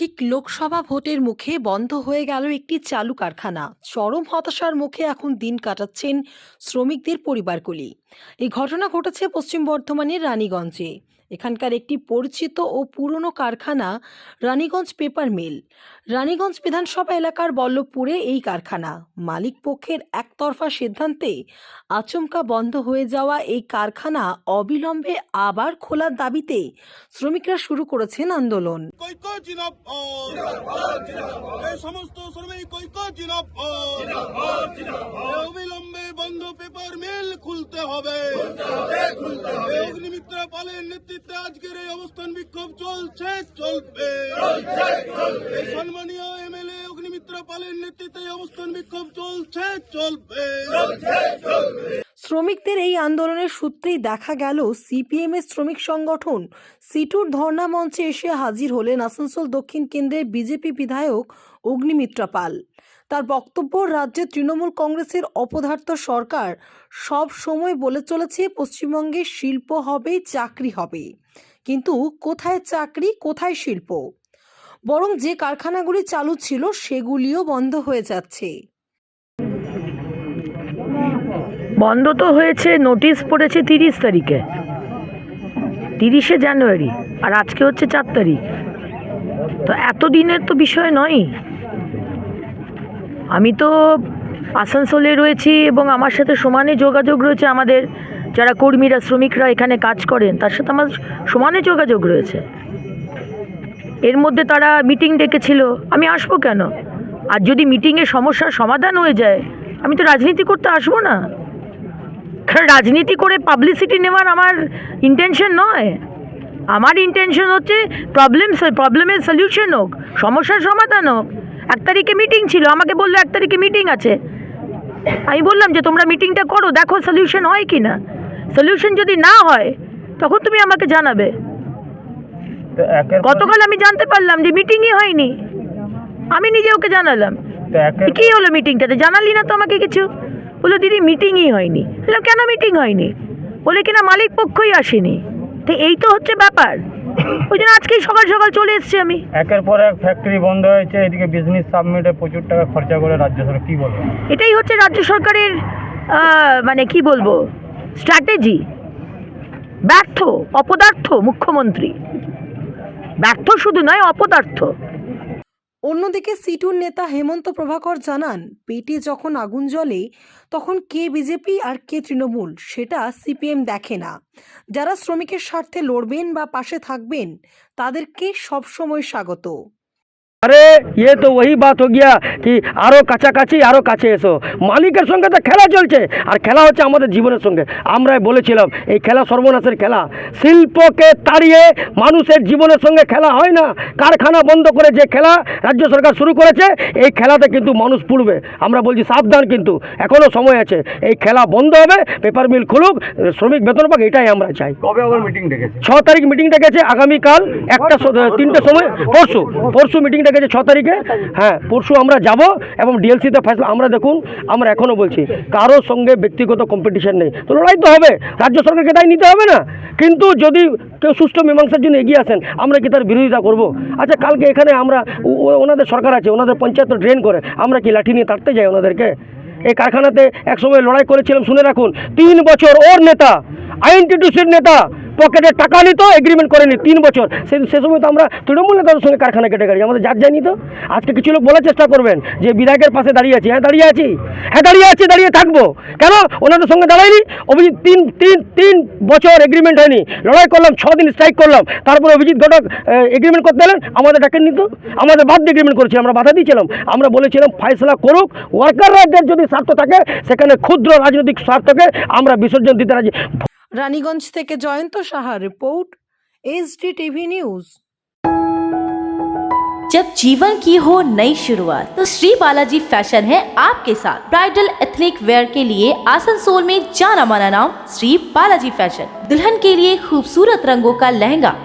ঠিক লোকসভা ভোটের মুখে বন্ধ হয়ে গেল একটি চালু কারখানা। চরম হতাশার মুখে এখন দিন কাটাচ্ছেন শ্রমিকদের পরিবারগুলি। এই ঘটনা ঘটেছে পশ্চিম বর্ধমানের রানীগঞ্জে। এখানকার একটি পরিচিত ও পুরনো কারখানা, রানীগঞ্জ পেপার মিল। রানীগঞ্জ বিধানসভা এলাকার বল্লভপুরে এই কারখানা। মালিক পক্ষের একতরফা সিদ্ধান্তে আচমকা বন্ধ হয়ে যাওয়া এই কারখানা অবিলম্বে আবার খোলার দাবিতে শ্রমিকরা শুরু করেছেন আন্দোলন। ঐক্য জিনাপদ এই সমস্ত শ্রমিক ঐক্য জিনাপদ অবিলম্বে বন্ধ পেপার মিল খুলতে হবে। অগ্নিমিত্রা পালের নেতৃত্বে আজকের এই অবস্থান বিক্ষোভ চলছে চলবে। সম্মানীয় এমএলএ অগ্নিমিত্রা পালের নেতৃত্বে অবস্থান বিক্ষোভ চলছে চলবে। শ্রমিকদের এই আন্দোলনের সূত্রেই দেখা গেল সিপিএম এর শ্রমিক সংগঠন। সিটুর ধর্ণা মঞ্চে এসে হাজির হলেন আসানসোল দক্ষিণ কেন্দ্রের বিজেপি বিধায়ক অগ্নিমিত্রা পাল। তার বক্তব্য, রাজ্যে তৃণমূল কংগ্রেসের অপদার্থ সরকার সব সময় বলে চলেছে, পশ্চিমবঙ্গে শিল্প হবে, চাকরি হবে। কিন্তু কোথায় চাকরি, কোথায় শিল্প? বরং যে কারখানাগুলি চালু ছিল, সেগুলিও বন্ধ হয়ে যাচ্ছে। বন্ধ তো হয়েছে নোটিশ পড়েছে তিরিশ তারিখে। তিরিশে জানুয়ারি, আর আজকে হচ্ছে চার তারিখ। তো এত দিনের তো বিষয় নয়। আমি তো আসানসোলে রয়েছি এবং আমার সাথে সমানে যোগাযোগ রয়েছে আমাদের, যারা কর্মীরা, শ্রমিকরা এখানে কাজ করেন, তার সাথে আমার সমানে যোগাযোগ রয়েছে। এর মধ্যে তারা মিটিং ডেকেছিল। আমি আসব কেন? আর যদি মিটিংয়ে সমস্যার সমাধান হয়ে যায়, আমি তো রাজনীতি করতে আসব না। রাজনীতি করে পাবলিসিটি নেওয়ার আমার ইন্টেনশন নয়। আমার ইন্টেনশন হচ্ছে প্রবলেম প্রবলেমের সলিউশন হোক সমস্যার সমাধান হোক। এক তারিখে মিটিং ছিল আমাকে বলল এক তারিখে মিটিং আছে। আমি বললাম যে তোমরা মিটিংটা করো দেখো সলিউশন হয় কি না। সলিউশন যদি না হয় তখন তুমি আমাকে জানাবে। গতকাল আমি জানতে পারলাম যে মিটিংই হয়নি। আমি নিজে ওকে জানালাম। কি হলো মিটিংটাতে জানালি না তো আমাকে কিছু? বলল দিদি মিটিংই হয়নি। বললাম কেন মিটিং হয়নি? বলে কিনা মালিক পক্ষই আসেনি। তো এই তো হচ্ছে ব্যাপার। ওই জন্য আজকেই সকাল সকাল চলে এসেছি আমি। একের পর এক ফ্যাক্টরি বন্ধ হয়েছে এদিকে বিজনেস সাবমিটে প্রচুর টাকা খরচা করে রাজ্য সরকার কি বলব? এটাই হচ্ছে রাজ্য সরকারের মানে কি বলব স্ট্র্যাটেজি ব্যর্থ অপদার্থ মুখ্যমন্ত্রী। ব্যর্থ শুধু নয় অপদার্থ। অন্যদিকে সিটুর নেতা হেমন্ত প্রভাকর জানান, পেটে যখন আগুন জ্বলে, তখন কে বিজেপি আর কে তৃণমূল সেটা সিপিএম দেখে না। যারা শ্রমিকের স্বার্থে লড়বেন বা পাশে থাকবেন, তাদেরকে সবসময় স্বাগত। আরে ইয়ে তো ওই বাত হো গিয়া কি আরও কাছাকাছি আরও কাছে এসো। মালিকের সঙ্গে তো খেলা চলছে আর খেলা হচ্ছে আমাদের জীবনের সঙ্গে। আমরাই বলেছিলাম এই খেলা সর্বনাশের খেলা। শিল্পকে তাড়িয়ে মানুষের জীবনের সঙ্গে খেলা হয় না। কারখানা বন্ধ করে যে খেলা রাজ্য সরকার শুরু করেছে এই খেলাতে কিন্তু মানুষ পুড়বে। আমরা বলছি সাবধান কিন্তু এখনও সময় আছে। এই খেলা বন্ধ হবে পেপার মিল খুলুক শ্রমিক বেতন পাক এটাই আমরা চাই। কবে আবার মিটিং ডেকেছে? ছ তারিখ মিটিং ডেকেছে আগামীকাল একটা তিনটে সময় পরশু পরশু মিটিং ডেকেছে ছ তারিখে। হ্যাঁ পরশু আমরা যাব এবং ডিএলসিতে ফেসলা আমরা দেখুন আমরা এখনও বলছি কারোর সঙ্গে ব্যক্তিগত কম্পিটিশন নেই। তো লড়াই তো হবে রাজ্য সরকারকে তাই নিতে হবে না। কিন্তু যদি কেউ সুষ্ঠু মীমাংসার জন্য এগিয়ে আসেন আমরা কি তার বিরোধিতা করব? আচ্ছা কালকে এখানে আমরা ওনাদের সরকার আছে ওনাদের পঞ্চায়েত ড্রেন করে আমরা কি লাঠি নিয়ে তাড়তে যাই ওনাদেরকে? এই কারখানাতে একসময় লড়াই করেছিলাম শুনে রাখুন তিন বছর ওর নেতা আইএনটিটিউসির নেতা পকেটে টাকা নিত এগ্রিমেন্ট করেনি তিন বছর। সে সে সময় তো আমরা তৃণমূল নেতাদের সঙ্গে কারখানা কেটে গেছি, আমাদের যার যায়নি তো। আজকে কিছু লোক বলার চেষ্টা করবেন যে বিধায়কের পাশে দাঁড়িয়ে আছি। হ্যাঁ দাঁড়িয়ে আছি। হ্যাঁ দাঁড়িয়ে আছি, দাঁড়িয়ে থাকব। কেন? ওনাদের সঙ্গে দাঁড়াইনি। অভিজিৎ, তিন তিন তিন বছর এগ্রিমেন্ট হয়নি। লড়াই করলাম, ছ দিন স্ট্রাইক করলাম। তারপরে অভিজিৎ ঘটক এগ্রিমেন্ট করতে এলেন, আমাদের ডাকেননি নিত আমাদের বাদ এগ্রিমেন্ট করেছি আমরা বাধা দিয়েছিলাম। আমরা বলেছিলাম ফাইসলা করুক। ওয়ার্কারদের যদি স্বার্থ থাকে, সেখানে ক্ষুদ্র রাজনৈতিক স্বার্থকে আমরা বিসর্জন দিতে রাজি। রানীগঞ্জ থেকে জয়ন্ত সাহার রিপোর্ট এসডি টিভি নিউজ जब जीवन की हो नई शुरुआत तो श्री बालाजी फैशन है आपके साथ ब्राइडल एथनिक वेयर के लिए आसनसोल में जाना माना नाम श्री बालाजी फैशन दुल्हन के लिए खूबसूरत रंगों का लहंगा